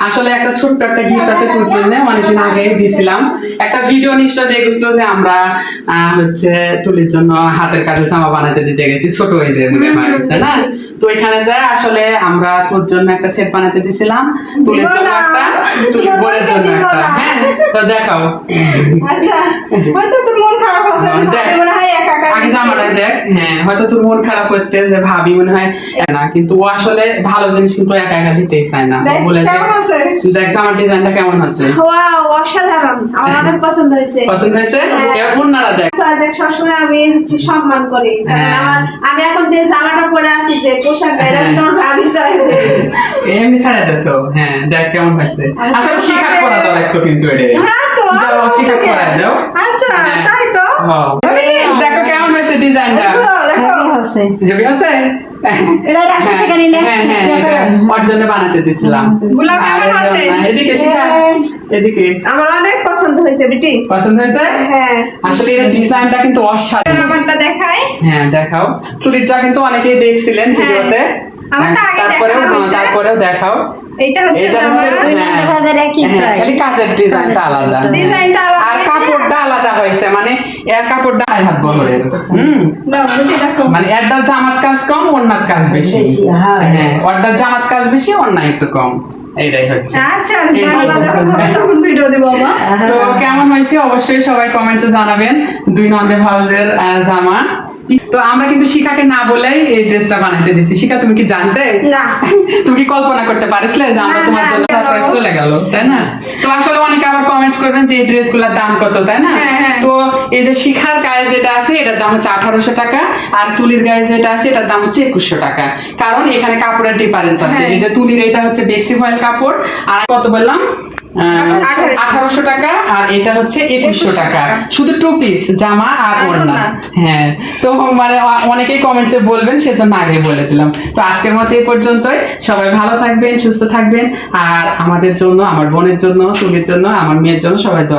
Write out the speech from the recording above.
আসলে একটা ছোট্ট একটা গিফট আছে তোর জন্য অনেকদিন আগে দিয়েছিলাম। একটা ভিডিও নিশ্চয় দেখেছিল যে আমরা হচ্ছে তুলির জন্য হাতের কাজে জামা বানাতে দিতে গেছি ছোট হয়েছে তাই না? তো এখানে যায় আসলে আমরা তোর জন্য একটা সেট বানাতে দিয়েছিলাম তুলির জন্য একটা তুলির বোনের জন্য একটা হ্যাঁ? তো দেখাও। আচ্ছা তোর মন খারাপ দেখ। হয় হ্যাঁ হয়তো তোর মন খারাপ হচ্ছে যে ভাবি মনে হয় না কিন্তু ও আসলে ভালো জিনিস কিন্তু একা একা দিতেই চায় না বলে? দেখ জামার ডিজাইনটা কেমন আছে ওয়াও অসাধারণ আমার অনেক পছন্দ হয়েছে পছন্দ হয়েছে। এবার অন্যরা দেখ সবসময় আমি হচ্ছে সম্মান করি। আমার আমি এখন যে জামাটা পরে আছি যে পোশাকটা এটা। তোমার ভাবির চয়েস এমনি ছাড়া দে তো হ্যাঁ দেখ কেমন হয়েছে আসলে শিখাক করা তো কিন্তু এটা হ্যাঁ তো দাও, করা দাও আচ্ছা। তাই তো হ্যাঁ। হয়েছে ডিজাইনটা হেভি আছে হ্যাঁ হ্যাঁ ওর জন্য বানাতে দিছিলাম। গুলা কেমন আছে? এদিকে শিখা। এদিকে। আমার অনেক পছন্দ হয়েছে বিটি। পছন্দ হয়েছে? হ্যাঁ। আসলে এর ডিজাইনটা কিন্তু অসাধারণ। আমারটা দেখাই। হ্যাঁ দেখাও। তুলিরটা কিন্তু অনেকেই দেখছিলেন হ্যাঁ। ভিডিওতে। তারপরেও হ্যাঁ, হয়েছে। তারপরেও দেখাও। এটা হচ্ছে এটা হ্যাঁ, হ্যাঁ, কাজের ডিজাইনটা আলাদা। ডিজাইনটা আলাদা আর হয়েছে। কাপড়টা আলাদা হয়েছে মানে এর কাপড়টা আড়াই হাত বহরের হুম? মানে এরটা জামাত কাজ কম ওনার কাজ বেশি। হ্যাঁ। অর্ডার ওরটা জামাত কাজ বেশি অন্যায় একটু কম। এইটাই হচ্ছে। আচ্ছা তখন ভিডিও দেবো তো কেমন হয়েছে? অবশ্যই সবাই কমেন্টে জানাবেন। দুই নদের হাউজের জামা। তো আমরা কিন্তু শিখাকে না বলেই এই ড্রেসটা বানাতে দিছি। শিখা তুমি কি জানতে? না। তুমি কি কল্পনা করতে পারিসলে যে আমরা তোমার জন্য সারপ্রাইজ চলে গেল তাই না? তো আসলে অনেকে আবার কমেন্টস করবেন যে এই ড্রেসগুলোর দাম কত তাই না? হ্যাঁ, হ্যাঁ। তো এই যে শিখার গায়ে যেটা আছে এটার দাম হচ্ছে আঠারোশো টাকা আর তুলির গায়ে যেটা আছে এটার দাম হচ্ছে একুশশো টাকা। কারণ এখানে কাপড়ের ডিফারেন্স আছে। হ্যাঁ। এই যে তুলির এটা হচ্ছে বেক্সি ভয়েল কাপড়। আর কত বললাম? আঠারোশো। টাকা আর এটা হচ্ছে একুশশো টাকা শুধু টু পিস জামা আর ওড়না। হ্যাঁ তো মানে অনেকেই কমেন্টসে বলবেন সেজন্য আগে বলে দিলাম তো আজকের মতো এই পর্যন্তই সবাই ভালো থাকবেন সুস্থ থাকবেন আর আমাদের জন্য আমার বোনের জন্য তুমির জন্য আমার মেয়ের জন্য সবাই দোয়া